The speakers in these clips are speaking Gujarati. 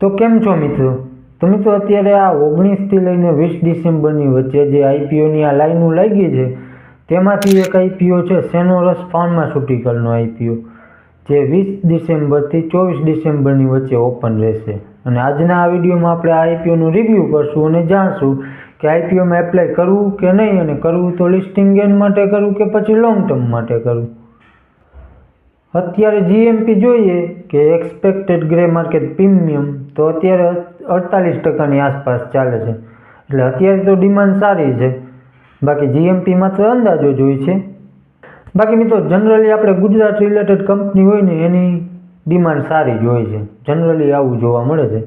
તો કેમ છો મિત્રો? તો મિત્રો અત્યારે આ ઓગણીસથી લઈને વીસ ડિસેમ્બરની વચ્ચે જે આઈપીઓની આ લાઈનો લાગી છે, તેમાંથી એક આઈપીઓ છે સેનોરસ ફાર્માસ્યુટિકલનો આઈપીઓ જે વીસ ડિસેમ્બરથી ચોવીસ ડિસેમ્બરની વચ્ચે ઓપન રહેશે. અને આજના આ વિડીયોમાં આપણે આ આઈપીઓનું રિવ્યૂ કરશું અને જાણશું કે આઈપીઓમાં એપ્લાય કરવું કે નહીં અને કરવું તો લિસ્ટિંગ ગેન માટે કરવું કે પછી લોંગ ટર્મ માટે કરવું? અત્યારે જીએમપી જોઈએ કે એક્સપેક્ટેડ ગ્રે માર્કેટ પ્રીમિયમ તો અત્યારે અડતાલીસ ટકાની આસપાસ ચાલે છે. એટલે અત્યારે તો ડિમાન્ડ સારી છે. બાકી જીએમપી માત્ર અંદાજો જ હોય છે. બાકી મિત્રો જનરલી આપણે ગુજરાત રિલેટેડ કંપની હોય ને એની ડિમાન્ડ સારી જ હોય છે. જનરલી આવું જોવા મળે છે.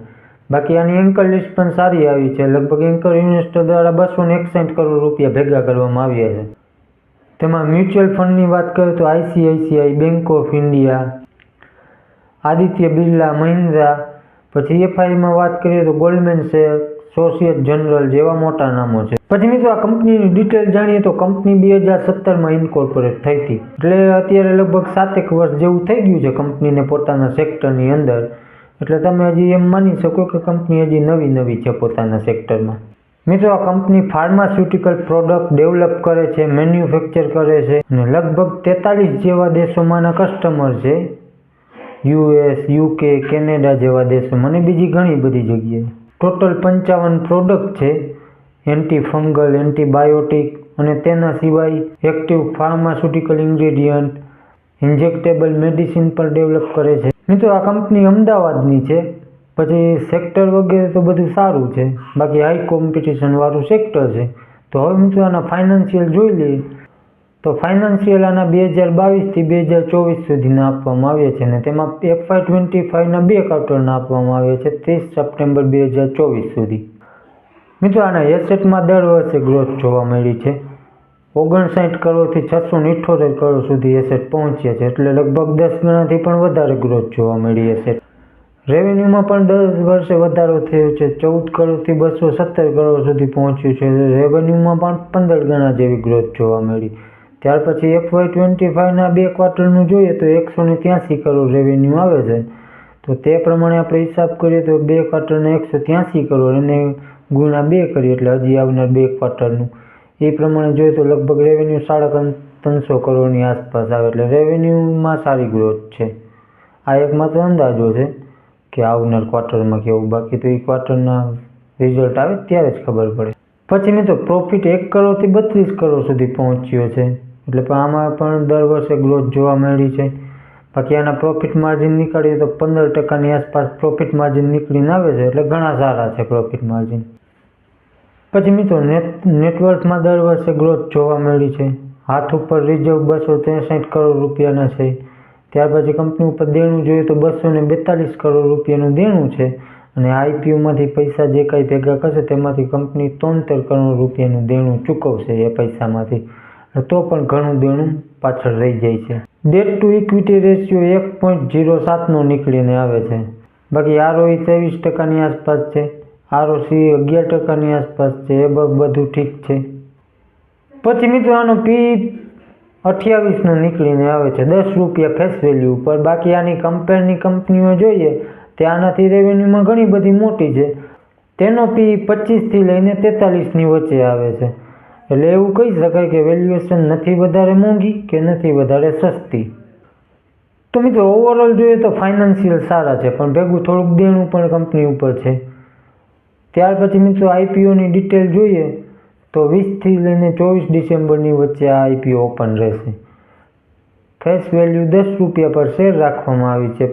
બાકી આની એન્કર લિસ્ટ પણ સારી આવી છે. લગભગ એન્કર ઇન્વેસ્ટર દ્વારા બસો ને એકસઠ કરોડ રૂપિયા ભેગા કરવામાં આવ્યા છે. તેમાં મ્યુચ્યુઅલ ફંડની વાત કરીએ તો ICICI, bank of India, Aditya Birla, Mahindra, પછી એફઆઈમાં વાત કરીએ તો ગોલ્ડમેન શેર સોશિયટ જનરલ જેવા મોટા નામો છે. પછી મિત્રો આ કંપનીની ડિટેલ જાણીએ તો કંપની બે હજાર સત્તરમાં ઇન્કોર્પોરેટ થઈ હતી. એટલે અત્યારે લગભગ સાતેક વર્ષ જેવું થઈ ગયું છે કંપનીને પોતાના સેક્ટરની અંદર. એટલે તમે હજી એમ માની શકો કે કંપની હજી નવી નવી છે પોતાના સેક્ટરમાં. મિત્રો, આ કંપની ફાર્માસ્યુટિકલ પ્રોડક્ટ ડેવલપ કરે છે, મેન્યુફેક્ચર કરે છે અને લગભગ તેતાલીસ જેવા દેશોમાંના કસ્ટમર છે. યુએસ, યુકે, કેનેડા જેવા દેશોમાં અને બીજી ઘણી બધી જગ્યાએ. ટોટલ પંચાવન પ્રોડક્ટ છે. એન્ટી ફંગલ એન્ટીબાયોટિક અને તેના સિવાય active pharmaceutical ingredient, injectable medicine પણ ડેવલપ કરે છે. મિત્રો, આ કંપની અમદાવાદની છે. પછી સેક્ટર વગેરે તો બધું સારું છે. બાકી હાઈ કોમ્પિટિશનવાળું સેક્ટર છે. તો હવે મિત્રો આના ફાઇનાન્શિયલ જોઈ લઈએ. તો ફાઇનાન્શિયલ આના બે હજાર બાવીસથી બે હજાર ચોવીસ સુધીના આપવામાં આવ્યા છે અને તેમાં એફઆઈ ટ્વેન્ટી ફાઇવના બે ક્વાર્ટરના આપવામાં આવ્યા છે ત્રીસ સપ્ટેમ્બર બે હજાર ચોવીસ સુધી. મિત્રો આના એસેટમાં દર વર્ષે ગ્રોથ જોવા મળી છે. ઓગણસાઠ કરોડથી છસો ઇઠ્ઠોતેર કરોડ સુધી એસેટ પહોંચ્યા છે. એટલે લગભગ દસ ગણાથી પણ વધારે ગ્રોથ જોવા મળી એસેટ રેવન્યુમાં પણ દર વર્ષે વધારો થયો છે. ચૌદ કરોડથી બસો સત્તર કરોડ સુધી પહોંચ્યું છે. રેવન્યુમાં પણ પંદર ગણા જેવી ગ્રોથ જોવા મળી. ત્યાર પછી એફવાય ટ્વેન્ટી ફાઇવના બે ક્વાર્ટરનું જોઈએ તો એકસો ને ત્યાંસી કરોડ રેવન્યુ આવે છે. તો તે પ્રમાણે આપણે હિસાબ કરીએ તો બે ક્વાર્ટરના એકસો ત્યાંસી કરોડ અને ગુણા બે કરીએ એટલે હજી આવનાર બે ક્વાર્ટરનું એ પ્રમાણે જોઈએ તો લગભગ રેવન્યુ સાડા ત્રણ ત્રણસો કરોડની આસપાસ આવે એટલે રેવન્યુમાં સારી ગ્રોથ છે. આ એક માત્ર અંદાજો છે. કે આવનાર ક્વાર્ટરમાં કેવું બાકી, તો એ ક્વાર્ટરના રિઝલ્ટ આવે ત્યારે જ ખબર પડે. પછી મિત્રો પ્રોફિટ એક કરોડથી બત્રીસ કરોડ સુધી પહોંચ્યો છે. એટલે પણ આમાં પણ દર વર્ષે ગ્રોથ જોવા મળી છે. બાકી આના પ્રોફિટ માર્જિન નીકળીએ તો પંદર ટકાની આસપાસ પ્રોફિટ માર્જિન નીકળીને આવે છે. એટલે ઘણા સારા છે પ્રોફિટ માર્જિન પછી મિત્રો નેટ નેટવર્કમાં દર વર્ષે ગ્રોથ જોવા મળી છે. હાથ ઉપર રિઝર્વ બસો ત્રેસઠ કરોડ રૂપિયાના છે. ત્યાર પછી કંપની ઉપર દેણું જોઈએ તો બસો ને બેતાલીસ કરોડ રૂપિયાનું દેણું છે અને આઈપીયુમાંથી પૈસા જે કાંઈ ભેગા કરશે તેમાંથી કંપની તોતેર કરોડ રૂપિયાનું દેણું ચૂકવશે એ પૈસામાંથી. તો પણ ઘણું દેણું પાછળ રહી જાય છે. ડેટ ટુ ઇક્વિટી રેશિયો એક પોઈન્ટ ઝીરો સાતનો નીકળીને આવે છે. બાકી આરઓઈ ત્રેવીસ ટકાની આસપાસ છે. આરઓસી અગિયાર ટકાની આસપાસ છે. એ બધું ઠીક છે. પછી મિત્રો આનો પી અઠ્યાવીસનો નીકળીને આવે છે. દસ રૂપિયા ફેસ વેલ્યુ ઉપર. બાકી આની કમ્પેરની કંપનીઓ જોઈએ તે આનાથી રેવન્યુમાં ઘણી બધી મોટી છે. તેનો પી પચીસથી લઈને તેતાલીસની વચ્ચે આવે છે. એટલે એવું કહી શકાય કે વેલ્યુએશન નથી વધારે મોંઘી કે નથી વધારે સસ્તી. તો મિત્રો ઓવરઓલ જોઈએ તો ફાઇનાન્શિયલ સારા છે, પણ ભેગું થોડુંક દેણું પણ કંપની ઉપર છે. ત્યાર પછી મિત્રો આઈપીઓની ડિટેલ જોઈએ. તો વીસથી લઈને ચોવીસ ડિસેમ્બરની વચ્ચે આ આઈપીઓ ઓપન રહેશે. ફેસ વેલ્યુ દસ રૂપિયા પર શેર રાખવામાં આવી છે.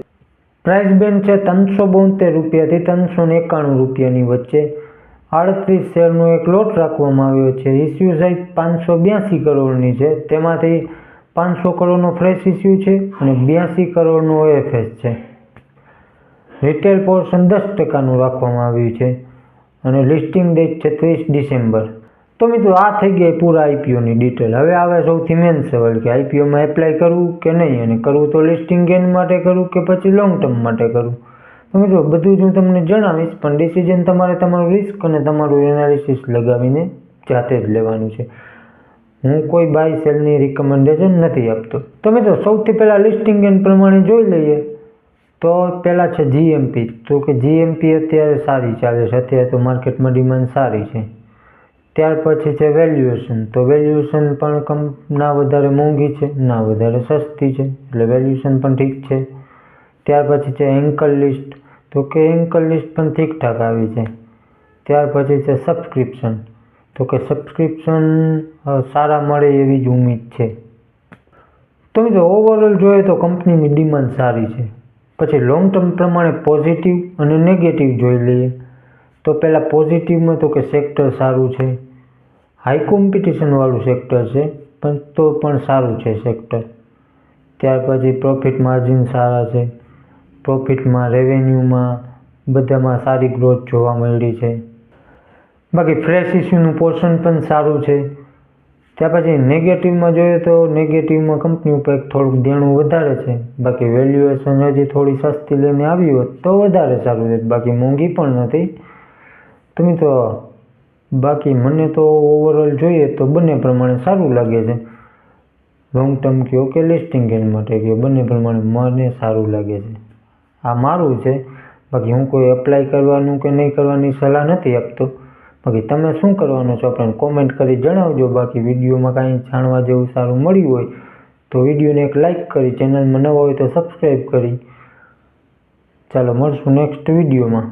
પ્રાઇસ બેન્ડ છે ત્રણસો બોતેર રૂપિયાથી ત્રણસો એકાણું રૂપિયાની વચ્ચે. આડત્રીસ શેરનો એક લોટ રાખવામાં આવ્યો છે. ઇસ્યુ સાઇઝ પાંચસો બ્યાસી કરોડની છે. તેમાંથી પાંચસો કરોડનો ફ્રેશ ઇસ્યુ છે અને બ્યાસી કરોડનો ઓએફએસ છે. રિટેલ પોર્શન દસ ટકાનું રાખવામાં આવ્યું છે અને લિસ્ટિંગ ડેટ છે ત્રીસ ડિસેમ્બર. તો મિત્રો આ થઈ ગઈ પૂરા આઈપીઓની ડિટેલ હવે આવે સૌથી મેન સવાલ કે આઈપીઓમાં એપ્લાય કરવું કે નહીં? અને કરવું તો લિસ્ટિંગ ગેન માટે કરવું કે પછી લોંગ ટર્મ માટે કરવું તો મિત્રો બધું જ હું તમને જણાવીશ, પણ ડિસિઝન તમારે તમારું રિસ્ક અને તમારું એનાલિસિસ લગાવીને જાતે જ લેવાનું છે. હું કોઈ બાય સેલની રિકમેન્ડેશન નથી આપતો. તો મિત્રો સૌથી પહેલાં લિસ્ટિંગ ગેન પ્રમાણે જોઈ લઈએ. તો પહેલાં છે જીએમપી તો કે જીએમપી અત્યારે સારી ચાલે છે. અત્યારે તો માર્કેટમાં ડિમાન્ડ સારી છે. ત્યાર પછી છે વેલ્યુએશન તો વેલ્યુએશન પણ કમ, ના વધારે મોંઘી છે, ના વધારે સસ્તી છે, એટલે વેલ્યુએશન પણ ઠીક છે. ત્યાર પછી છે એન્કલ લિસ્ટ તો કે એન્કલ લિસ્ટ પણ ઠીકઠાક આવી છે. ત્યાર પછી છે સબસ્ક્રિપ્શન તો કે સબસ્ક્રિપ્શન સારા મળે એવી જ ઉમ્મીદ છે. તો મિત્રો ઓવરઓલ જોઈએ તો કંપનીની ડિમાન્ડ સારી છે. પછી લોંગ ટર્મ પ્રમાણે પોઝિટિવ અને નેગેટિવ જોઈ લઈએ. તો પહેલાં પોઝિટિવમાં તો કે સેક્ટર સારું છે. હાઈ કોમ્પિટિશનવાળું સેક્ટર છે, પણ તો પણ સારું છે સેક્ટર ત્યાર પછી પ્રોફિટ માર્જિન સારા છે. પ્રોફિટમાં રેવન્યુમાં બધામાં સારી ગ્રોથ જોવા મળી છે. બાકી ફ્રેશ ઇસ્યુનું પોર્શન પણ સારું છે. ત્યાર પછી નેગેટિવમાં જોઈએ તો નેગેટિવમાં કંપની ઉપર થોડુંક દેણું વધારે છે. બાકી વેલ્યુએશન હજી થોડી સસ્તી લઈને આવી હોત તો વધારે સારું રહેત. બાકી મોંઘી પણ નથી. તો મિત્રો બાકી મને તો ઓવરઓલ જોઈએ તો બંને પ્રમાણે સારું લાગે છે. લોંગ ટર્મ કહો કે લિસ્ટિંગ ગેન માટે કહો, બંને પ્રમાણે મને સારું લાગે છે. આ મારું છે. બાકી હું કોઈ એપ્લાય કરવાનું કે નહીં કરવાની સલાહ નથી આપતો. બાકી તમે શું કરવાનું છો આપણને કોમેન્ટ કરી જણાવજો. બાકી વિડીયોમાં કાંઈ જાણવા જેવું સારું મળ્યું હોય તો વિડીયોને એક લાઇક કરી ચેનલમાં નવા હોય તો સબસ્ક્રાઈબ કરી. ચાલો મળશું નેક્સ્ટ વિડીયોમાં.